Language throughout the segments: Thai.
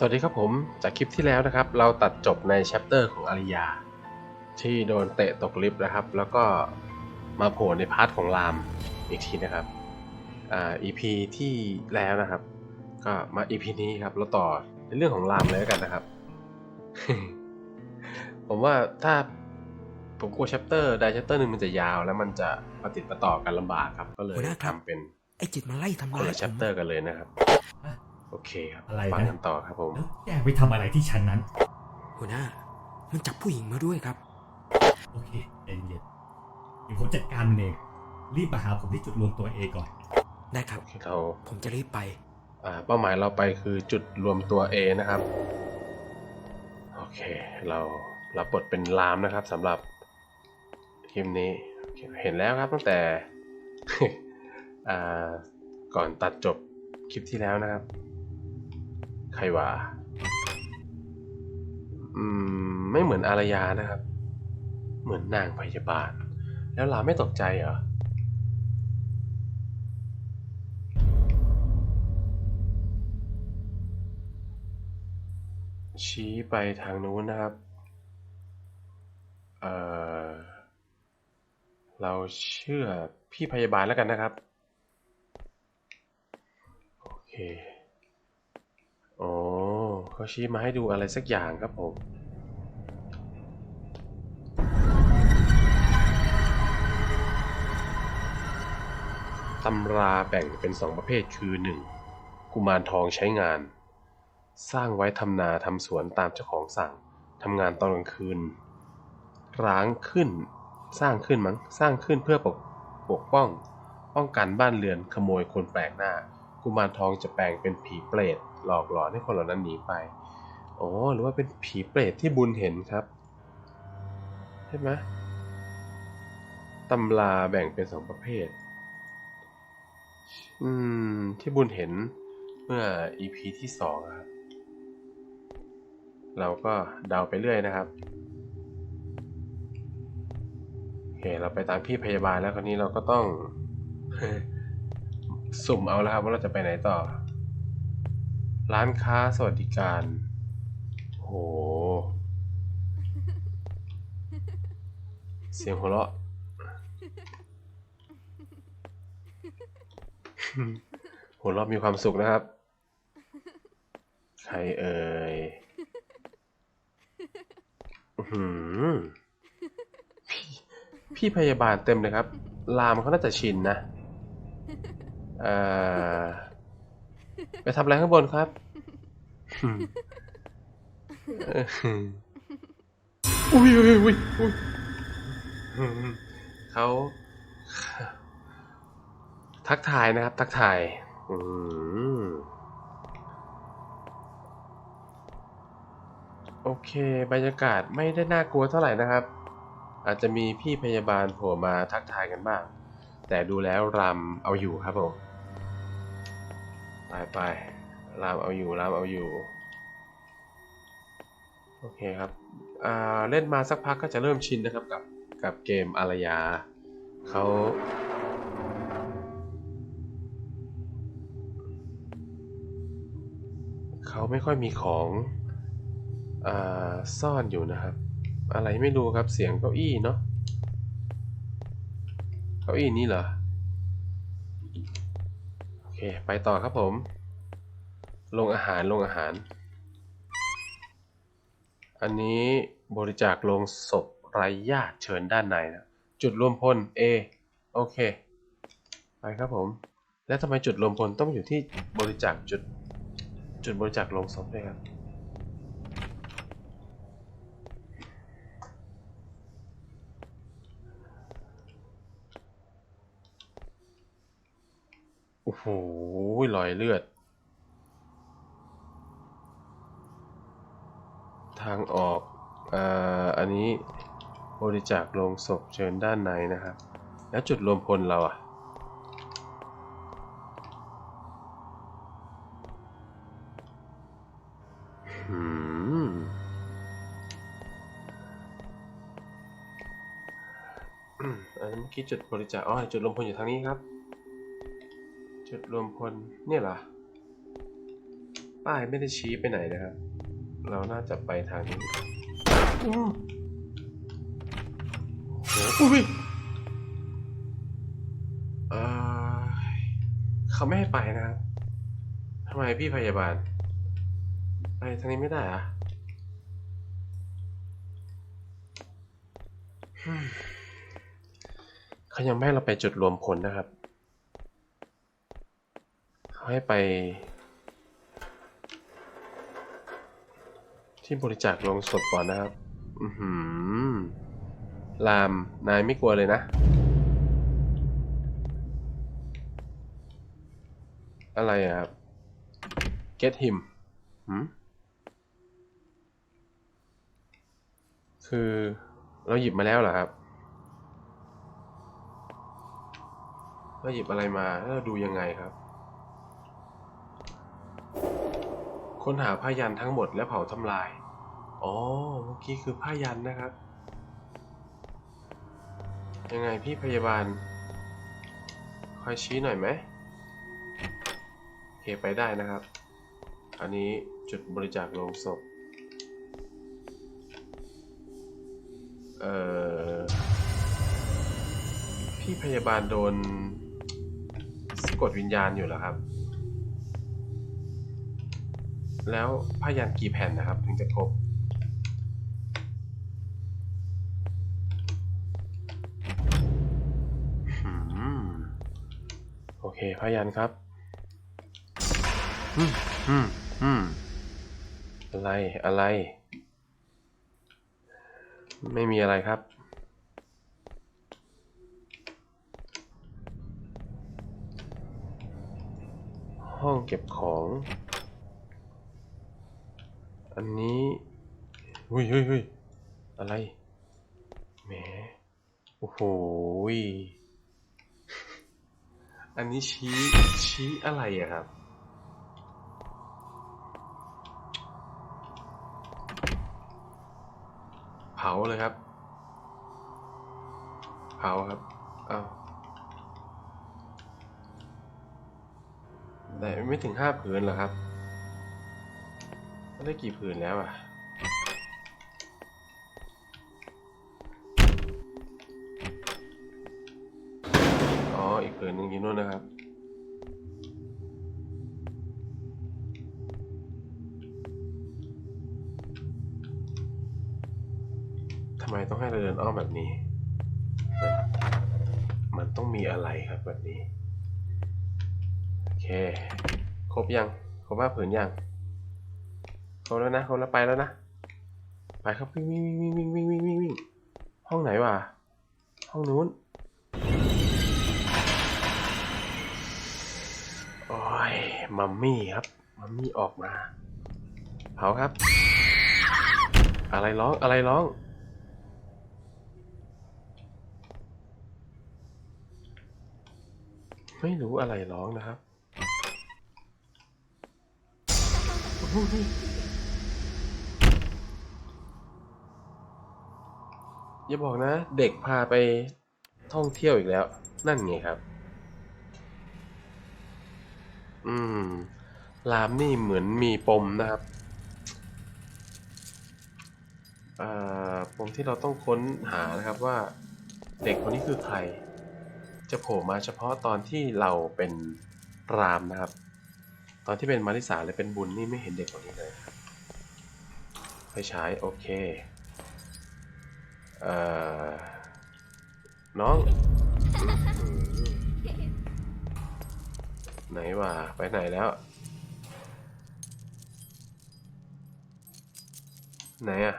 สวัสดีครับผม จากคลิปที่แล้วนะครับ เราตัดจบในแชปเตอร์ของอาริยา ที่โดนเตะตกลิฟต์นะครับ แล้วก็มาโผล่ในพาร์ทของรามอีกทีนะครับอ่า EP ที่แล้วนะครับ ก็มา EP นี้ครับเราต่อในเรื่องของรามเลยแล้วกันนะครับ ผมว่าถ้าผมกลัวแชปเตอร์ใดแชปเตอร์หนึ่งมันจะยาวแล้วมันจะปฏิดประต่อกันลำบากครับ ก็เลยหัวหน้าครับทำเป็นไอ้จิตมันไล่ทำคนร้ายละผแชปมเตอร์กันเลยนะครับฮะ โอเคครับอะไรนะ ฟังกันต่อครับผม แล้วแกไปทำอะไรที่ชั้นนั้น หัวหน้า มันจับผู้หญิงมาด้วยครับ โอเคใจเย็นเดี๋ยวผมจัดการมันเอง รีบมาหาผมที่จุดรวมตัวเอก่อน ได้ครับ เราผมจะรีบไปอ่าเป้าหมายเราไปคือจุดรวมตัว A นะครับ โอเค เรารับบทเป็นลามนะครับสำหรับคลิปนี้โอเคเห็นแล้วครับตั้งแต่ อ่าก่อนตัดจบคลิปที่แล้วนะครับ ใครว่าอืม ไม่เหมือนอารยานะครับ เหมือนนางพยาบาล แล้วลาไม่ตกใจเหรอ ชี้ไปทางนู้นนะครับ เอ่อเราเชื่อพี่พยาบาลแล้วกันนะครับ โอเค โอ้เขาชี้มาให้ดูอะไรสักอย่างครับผม ตำราแบ่งเป็นสองประเภทคือ 1. กุมารทองใช้งาน สร้างไว้ทำนาทำสวนตามเจ้าของสั่งทำงานตอนกลางคืน ร้างขึ้น สร้างขึ้นมั้ง สร้างขึ้นเพื่อปกปกป้อง ป้องกันบ้านเรือนขโมยคนแปลกหน้า กุมารทองจะแปลงเป็นผีเปรต หลอกหลอนให้คนเหล่านั้นหนีไปโอ้หรือว่าเป็นผีเปรตที่บุญเห็นครับใช่ไหมตำราแบ่งเป็นสองประเภท อืม ที่บุญเห็นเมื่อ EP ที่สองครับ เราก็เดาไปเรื่อยนะครับโอเคเราไปตามพี่พยาบาลแล้วคราวนี้เราก็ต้อง สุ่มเอาแล้วครับว่าเราจะไปไหนต่อ ร้านค้าสวัสดิการ โห เสียงหัวเราะ หัวเราะมีความสุขนะครับ ใครเอ่ยพี่พี่พยาบาลเต็มเลยครับ ลามเขาน่าจะชินนะ เอ่อ ไปทำอะไรข้างบนครับอืมเอออุ้ยอุ้ยอุ้ยอุ้ยอืมเขาทักทายนะครับ ทักทายอืมโอเค บรรยากาศไม่ได้น่ากลัวเท่าไหร่นะครับ อาจจะมีพี่พยาบาลโผล่มาทักทายกันบ้าง แต่ดูแล้วรำเอาอยู่ครับผม ไปไปรำเอาอยู่รำเอาอยู่ โอเคครับอ่าเล่นมาสักพักก็จะเริ่มชินนะครับกับกับเกมอารยาเขาเขาไม่ค่อยมีของอ่าซ่อนอยู่นะครับ อะไรไม่รู้ครับเสียงเก้าอี้เนาะเก้าอี้นี่เหรอ เค ไปต่อครับผม ลงอาหารลงอาหาร อันนี้บริจาคลงศพไร้ญาติเชิญด้านในนะ จุดรวมพล A โอเค ไปครับผม แล้วทำไมจุดรวมพลต้องอยู่ที่บริจาคจุด จุดบริจาคลงศพด้วยครับ โหรอยเลือด ทางออกอ่าอันนี้บริจาคลงศพเชิญด้านในนะครับ แล้วจุดรวมพลเราอะอันนี้เมื่อกี้จุดบริจาค อ๋อ จุดรวมพลอยู่ทางนี้ครับ จุดรวมพลเนี่ยเหรอ ป้ายไม่ได้ชี้ไปไหนนะครับ เราน่าจะไปทางนี้โอ้โหเขาไม่ให้ไปนะครับทำไมพี่พยาบาล ไปทางนี้ไม่ได้อะเขายังไม่ให้เราไปจุดรวมพลนะครับ ให้ไป ที่บริจาคลงศพก่อนนะครับ อือหือลาม นายไม่กลัวเลยนะ อะไรครับ get him หืมคือเราหยิบมาแล้วเหรอครับ เราหยิบอะไรมาแล้วเราดูยังไงครับ ค้นหาผ้ายันทั้งหมดและเผาทำลาย อ๋อ เมื่อกี้คือผ้ายันนะครับ ยังไงพี่พยาบาล คอยชี้หน่อยไหมโอเคไปได้นะครับ อันนี้จุดบริจาคโลงศพ เอ่อ พี่พยาบาลโดนสะกดวิญญาณอยู่เหรอครับ แล้วผ้ายันกี่แผ่นนะครับ ถึงจะครบโอเคผ้ายันครับอืมอืมอืมอะไรอะไร ไม่มีอะไรครับห้องเก็บของ อันนี้อุ้ยเฮ้ยเฮ้ยอะไร แหม โอ้โห อันนี้ชี้ ชี้อะไรอะครับ เผาเลยครับ เผาครับ อ้าวแต่ไม่ถึงห้าผืนเหรอครับ ได้กี่ผืนแล้วอะอ๋ออีกผืนหนึ่งอยู่นู่นนะครับทำไมต้องให้เราเดินอ้อมแบบนี้ มันต้องมีอะไรครับแบบนี้ โอเค ครบยัง ครบห้าผืนยัง ครบแล้วนะครบแล้วไปแล้วนะ ไปครับวิ่งวิ่งวิ่งวิ่งวิ่งวิ่งวิ่งวิ่งห้องไหนวะ ห้องนู้น โอ้ย มัมมี่ครับ มัมมี่ออกมา เผาครับ อะไรร้อง อะไรร้อง ไม่รู้อะไรร้องนะครับ อย่าบอกนะ เด็กพาไปท่องเที่ยวอีกแล้ว นั่นไงครับ อืมรามนี่เหมือนมีปมนะครับอ่าปมที่เราต้องค้นหานะครับว่าเด็กคนนี้คือใคร จะโผล่มาเฉพาะตอนที่เราเป็นรามนะครับ ตอนที่เป็นมาริสาหรือเป็นบุญนี่ไม่เห็นเด็กคนนี้เลยครับไฟฉายโอเค น้องอไหนวะไปไหนแล้ว ไหนอะ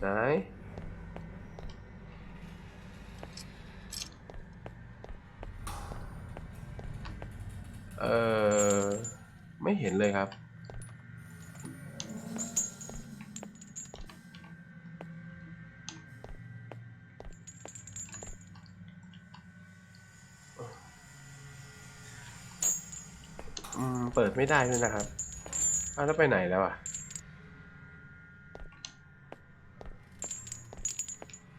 ไหนเออไม่เห็นเลยครับ อืมเปิดไม่ได้ด้วยนะครับอ้าวแล้วไปไหนแล้วอะ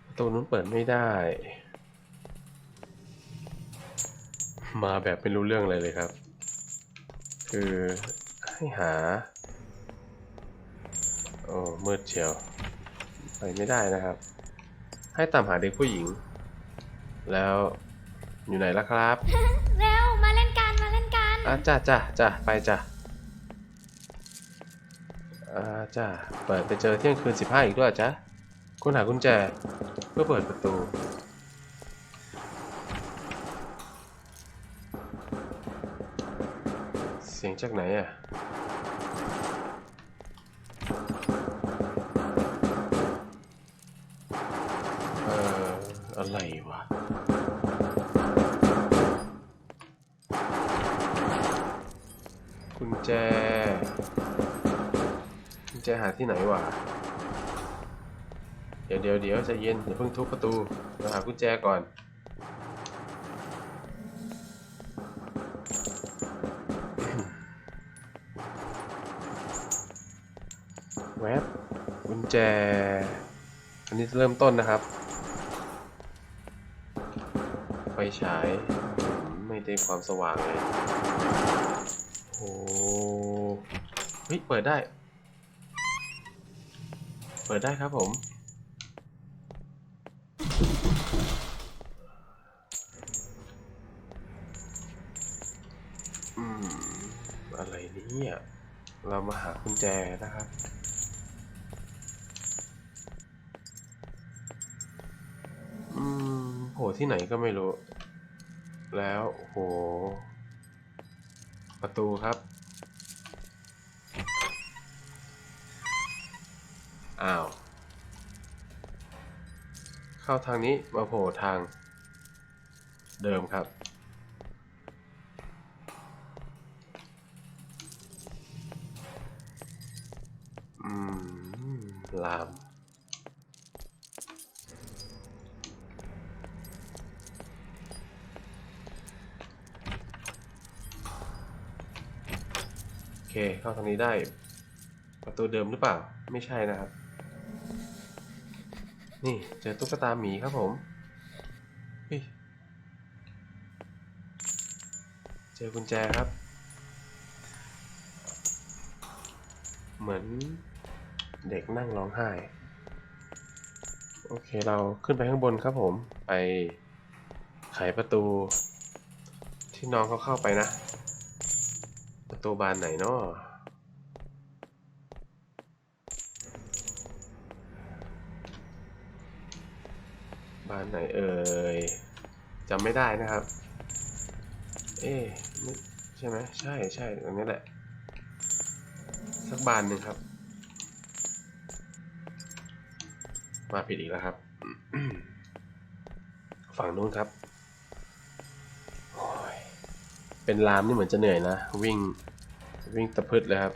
ประตูนู้นเปิดไม่ได้ มาแบบไม่รู้เรื่องเลยเลยครับ คือให้หา โอ้มืดเชียว ไปไม่ได้นะครับ ให้ตามหาเด็กผู้หญิง แล้วอยู่ไหนล่ะครับ อะจ้าจ้าจ้าไปจ้าอ่าจ้าเปิดไปเจอเที่ยงคืนสิบห้าอีกด้วยจ้ะคุณหากุญแจเพื่อเปิดประตูเสียงจากไหนอะ แจกุญแจหาที่ไหนวะ เดี๋ยวเดี๋ยวเดี๋ยวใจเย็นอย่าเพิ่งทุบประตูมาหากุญแจก่อน แวบกุญแจ อันนี้เริ่มต้นนะครับ ไฟฉาย ไม่ได้ความสว่างเลยโอ้ เฮ้ย เปิดได้ เปิดได้ครับผม อืม อะไรเนี่ย เรามาหากุญแจนะครับอืมโหที่ไหนก็ไม่รู้ แล้วโห ประตูครับ อ้าว เข้าทางนี้มาโผล่ทาง เดิมครับ อืม ลาม เคเข้าทางนี้ได้ ประตูเดิมหรือเปล่า ไม่ใช่นะครับ นี่เจอตุ๊กตาหมีครับผมเฮ้ยเจอกุญแจครับ เหมือนเด็กนั่งร้องไห้ โอเคเราขึ้นไปข้างบนครับผม ไปไขประตูที่น้องเขาเข้าไปนะ ตูบานไหนเนาะบานไหนเอ่ยจำไม่ได้นะครับ เอ๊ะใช่ไหมใช่ใช่ตรงนี้แหละ สักบานหนึ่งครับ มาผิดอีกแล้วครับ ฝั่งนู้นครับเป็นลามนี่เหมือนจะเหนื่อยนะ วิ่ง วิ่งตะพืดเลยครับ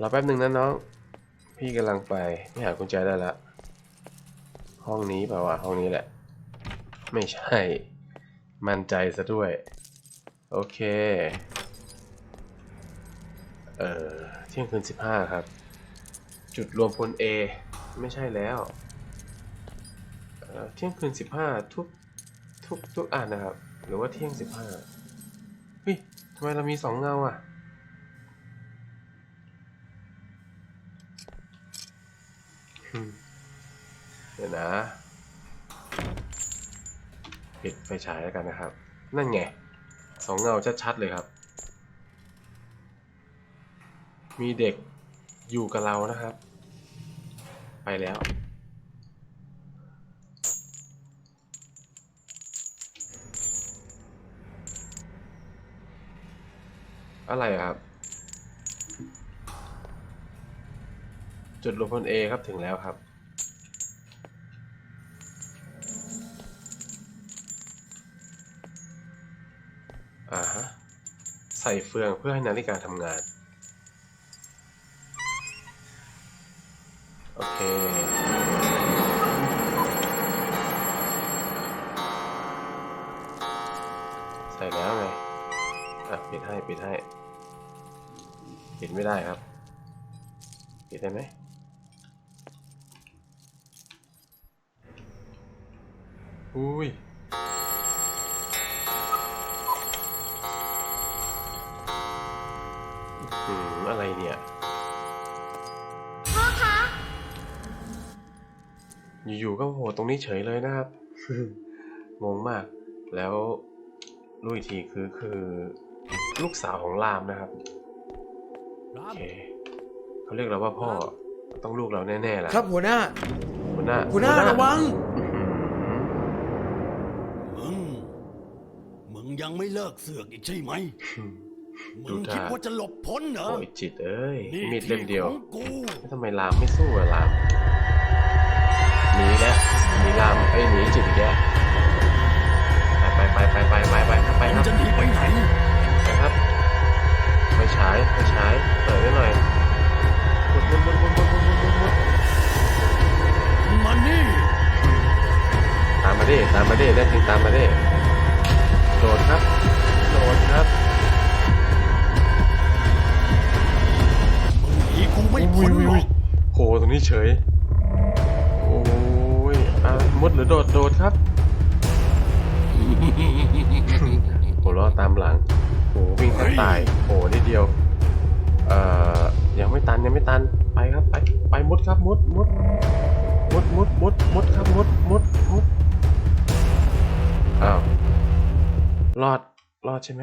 รอแป๊บหนึ่งนะน้อง พี่กำลังไปพี่หากุญแจได้ละ ห้องนี้เปล่าวะห้องนี้แหละ ไม่ใช่ มั่นใจซะด้วย โอเค เอ่อ เที่ยงคืนสิบห้าครับ จุดรวมพล A ไม่ใช่แล้วเอ่อเที่ยงคืนสิบห้าทุกทุกทุกอันนะครับ หรือว่าเที่ยงสิบห้า เฮ้ยทำไมเรามีสองเงาอะ เดี๋ยวนะปิดไฟฉายแล้วกันนะครับ นั่นไงสองเงาชัดๆเลยครับ มีเด็กอยู่กับเรานะครับ ไปแล้ว อะไรครับ จุดรวมพล A ครับถึงแล้วครับ อ่าฮะ ใส่เฟืองเพื่อให้นาฬิกาทำงาน ไม่ได้ครับปิดได้ไหมอุ้ยอืมอะไรเนี่ยพ่อคะ อยู่ๆก็โผล่ตรงนี้เฉยเลยนะครับ งงมาก แล้วรู้อีกทีคือคือลูกสาวของรามนะครับ โอเคเขาเรียกเราว่าพ่อต้องลูกเราแน่ๆแหละครับหัวหน้า หัวหน้าหัวหน้าระวังอื้อหือมึง มึงยังไม่เลิกเสือกอีกใช่ไหม มึดูงท่าคิดว่าจะหลบพ้นเหรอ โอ้ยจิตเอ้ยนี่มีดเล่มเดียวที่ของกูแล้วทำไมรามไม่สู้อะรามหนีแล้วหนีรามไอ้ยหนีจิตอีกแล้วไปไปไปไปไปไปไปไปคมึรังบจะหนีไปไหนไปครับ ไปฉายไปฉายเปิดไว้หน่อยมุดมุดมุดมุดมุดมุดมุดมุดมุดมันนี่ตามมาดิตามมาดิแน่จริงตามมาดิโดดครับโดดครับมึงหนีกูไม่พ้นหรอกโผล่ตรงนี้เฉยโอ้ยอะมุดหรือโดดโดดครับหัวเราะตามหลัง โอ้วิ่งแทบตายโอ้นิดเดียว เอ่อ ยังไม่ตันยังไม่ตัน ไปครับไปไปมุดครับมุดมุดมุดมุดมุดมุดครับมุดมุดมุดอ้าวรอดรอดใช่ไหม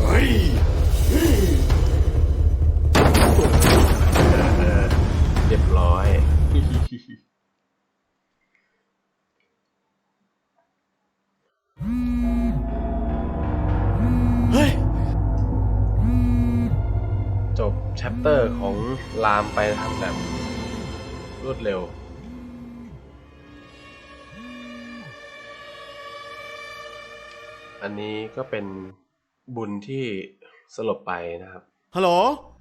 เฮ้ย เตอร์ของลามไปทำแบบรวดเร็ว อันนี้ก็เป็นบุญที่สลบไปนะครับ ฮัลโหล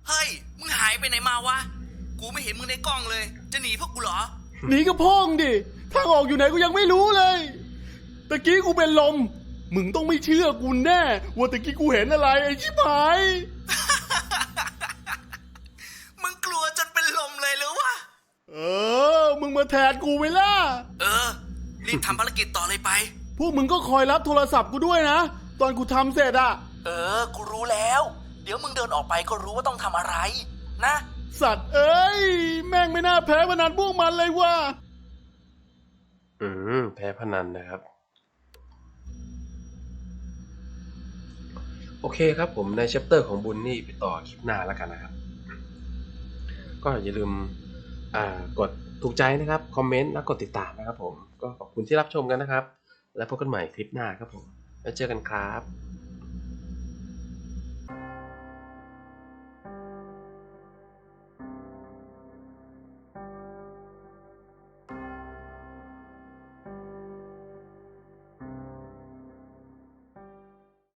เฮ้ย มึงหายไปไหนมาวะ กูไม่เห็นมึงในกล้องเลย จะหนีพวกกูเหรอ หนีกับพ่องดิ ทางออกอยู่ไหนกูยังไม่รู้เลย ตะกี้กูเป็นลม มึงต้องไม่เชื่อกูแน่ ว่าตะกี้กูเห็นอะไรไอ้ชิบหาย มึงกลัวจนเป็นลมเลยหรือวะ เออ มึ งมาแทนกูไหมล่ะ เออ รีบทำภารกิจต่อเลยไป พวกมึงก็คอยรับโทรศัพท์กูด้วยนะ ตอนกูทำเสร็จอะเออ กูรู้แล้ว เดี๋ยวมึงเดินออกไปก็รู้ว่าต้องทำอะไร นะ สัตว์เอ้ย แม่งไม่น่าแพ้พนันพวกมันเลยว่ะ อืมแพ้พนันนะครับ โอเคครับผมในแชปเตอร์ของบุญนี่ไปต่อคลิปหน้าแล้วกันนะครับ ก็อย่าลืมอ่ากด ถูกใจนะครับคอมเมนต์และกดติดตามนะครับผมก็ขอบคุณที่รับชมกันนะครับ แล้วพบกันใหม่คลิปหน้าครับผมแล้วเจอกันครับ